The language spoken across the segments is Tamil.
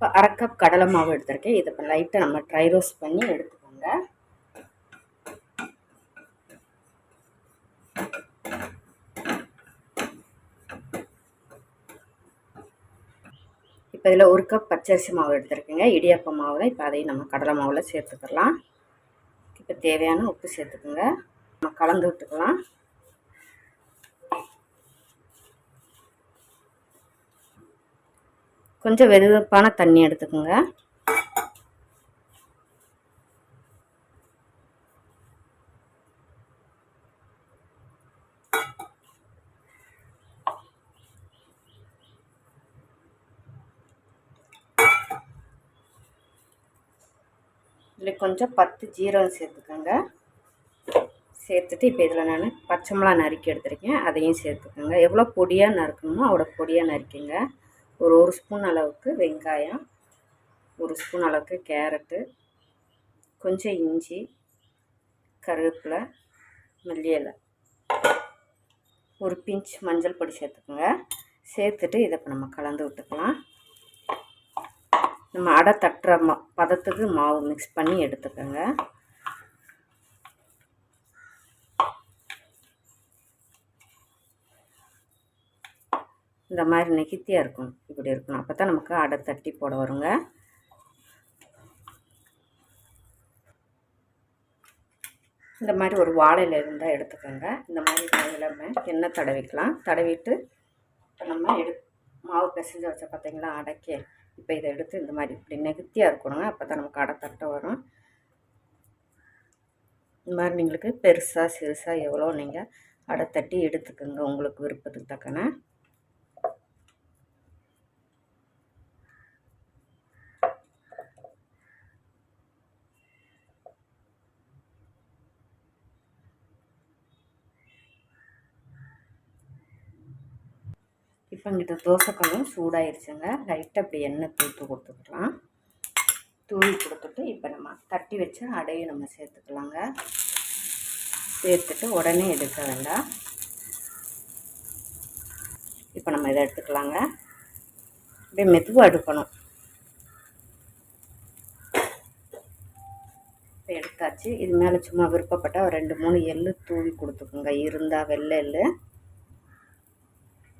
இப்போ அரை கப் கடலை மாவு எடுத்திருக்கேன். இதை இப்போ லைட்டாக நம்ம ட்ரை ரோஸ்ட் பண்ணி எடுத்துக்கோங்க. இப்போ இதில் ஒரு கப் பச்சரிசி மாவு எடுத்துருக்கேங்க. இடியாப்ப மாவு தான் இப்போ அதையும் நம்ம கடலை மாவில் சேர்த்துக்கலாம். இப்போ தேவையான உப்பு சேர்த்துக்கோங்க. நம்ம கலந்து விட்டுக்கலாம். கொஞ்சம் வெதுப்பான தண்ணி எடுத்துக்கோங்க. இதில் கொஞ்சம் பத்து ஜீரகம் சேர்த்துக்கோங்க. சேர்த்துட்டு இப்போ இதில் நான் பச்சை மிளகா நறுக்கி எடுத்துருக்கேன். அதையும் சேர்த்துக்கோங்க. எவ்வளோ பொடியாக நறுக்கணுமோ அவ்வளோ பொடியாக நறுக்கிங்க. ஒரு ஒரு ஸ்பூன் அளவுக்கு வெங்காயம் ஒரு ஸ்பூன் அளவுக்கு கேரட்டு கொஞ்சம் இஞ்சி கருவேப்பிலை மல்லி இலை ஒரு பிஞ்ச் மஞ்சள் பொடி சேர்த்துக்கோங்க. சேர்த்துட்டு இதை இப்போ நம்ம கலந்து விட்டுக்கலாம். நம்ம அடை தட்டுற மா பதத்துக்கு மாவு மிக்ஸ் பண்ணி எடுத்துக்கோங்க. இந்த மாதிரி நெகித்தியாக இருக்கும் இப்படி இருக்கணும். அப்போ தான் நமக்கு அடை தட்டி போட வருங்க. இந்த மாதிரி ஒரு வாழையில் இருந்தால் எடுத்துக்கோங்க. இந்த மாதிரி எல்லாமே எண்ணெய் தடவிக்கலாம். தடவிட்டு இப்போ நம்ம எடு மாவு பிசைஞ்சு வச்ச பார்த்தீங்களா அடைக்கி. இப்போ இதை எடுத்து இந்த மாதிரி இப்படி நெகத்தியாக இருக்கணுங்க. அப்போ தான் நமக்கு அடை தட்ட வரும். இந்த மாதிரி நீங்களுக்கு பெருசாக சிறுசாக எவ்வளோ நீங்கள் அடை தட்டி எடுத்துக்கோங்க. உங்களுக்கு விருப்பத்துக்கு தக்கன இப்போ இங்கிட்ட தோசைக்கல்லும் சூடாயிருச்சுங்க. லைட்டாக அப்படி எண்ணெய் தூத்து கொடுத்துக்கலாம். தூவி கொடுத்துட்டு இப்போ நம்ம தட்டி வச்ச அடையும் நம்ம சேர்த்துக்கலாங்க. சேர்த்துட்டு உடனே எடுக்க வேண்டாம். இப்போ நம்ம இதை எடுத்துக்கலாங்க. அப்படியே மெதுவாக எடுக்கணும். இப்போ எடுத்தாச்சு. இது மேலே சும்மா விருப்பப்பட்டால் ரெண்டு மூணு எள்ளு தூவி கொடுத்துக்குங்க. இருந்தால் வெள்ளை எள்ளு.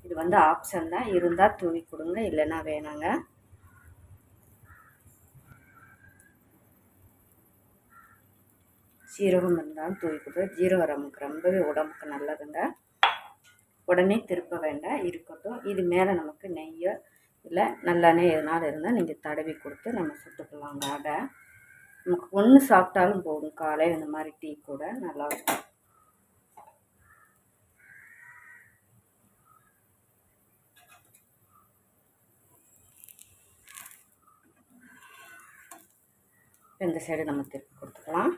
இது வந்து ஆப்ஷன் தான். இருந்தால் தூவி கொடுங்க இல்லைன்னா வேணாங்க. ஜீரகம் இருந்தாலும் தூவி கொடுத்து ஜீரகம் நமக்கு ரொம்பவே உடம்புக்கு நல்லதுங்க. உடனே திருப்ப வேண்டாம் இருக்கட்டும். இது மேலே நமக்கு நெய்யோ இல்லை நல்லெண்ணெய் எதனால் இருந்தால் நீங்கள் தடவி கொடுத்து நம்ம சுட்டுக்கலாங்க அதை நமக்கு ஒன்று சாப்பிட்டாலும் போதும். காலையில் இந்த மாதிரி டீ கூட நல்லாயிருக்கும் இந்த சைடு நம்ம திருப்பி கொடுத்துக்கலாம்.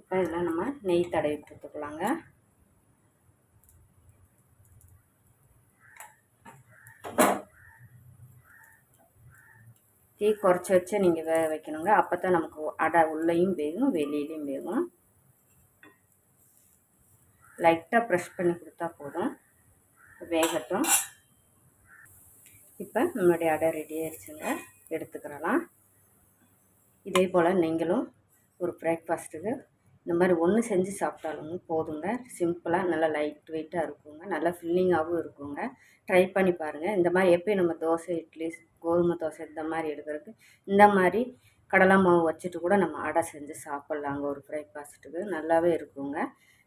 இப்போ இதில் நம்ம நெய் தடவி கொடுத்துக்கலாங்க. தீ குறைச்சி வச்சு நீங்கள் வேக வைக்கணுங்க. அப்போ தான் நமக்கு அடை உள்ளேயும் வேகும் வெளியிலையும் வேகும். லைட்டாக ப்ரெஷ் பண்ணி கொடுத்தா போதும். வேகட்டும். இப்போ நம்மளுடைய அடை ரெடி ஆயிடுச்சுங்க. எடுத்துக்கிறலாம். இதே போல் நீங்களும் ஒரு பிரேக்ஃபாஸ்ட்டுக்கு இந்த மாதிரி ஒன்று செஞ்சு சாப்பிட்டாலும் போதுங்க. சிம்பிளாக நல்லா லைட் வெயிட்டாக இருக்குங்க. நல்லா ஃபில்லிங்காகவும் இருக்குங்க. ட்ரை பண்ணி பாருங்கள் இந்த மாதிரி எப்பயும் நம்ம தோசை இட்லி கோதுமை தோசை இந்த மாதிரி எடுக்கிறதுக்கு இந்த மாதிரி கடலை மாவு வச்சுட்டு கூட நம்ம அடை செஞ்சு சாப்பிட்லாங்க ஒரு பிரேக்ஃபாஸ்ட்டுக்கு நல்லாவே இருக்குங்க.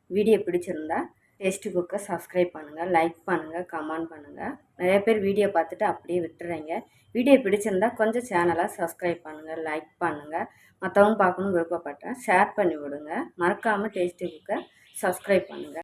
வீடியோ பிடிச்சிருந்தா டேஸ்ட்டு குக்கை சப்ஸ்கிரைப் பண்ணுங்கள் லைக் பண்ணுங்கள் கமெண்ட் பண்ணுங்கள் நிறைய பேர் வீடியோ பார்த்துட்டு அப்படியே விட்டுறீங்க. வீடியோ பிடிச்சிருந்தா கொஞ்சம் சேனலை சப்ஸ்கிரைப் பண்ணுங்கள் லைக் பண்ணுங்கள் மற்றவங்க பார்க்கணும் விருப்பப்பட்டேன் ஷேர் பண்ணி விடுங்க. மறக்காமல் டேஸ்ட்டு குக்கை சப்ஸ்கிரைப் பண்ணுங்கள்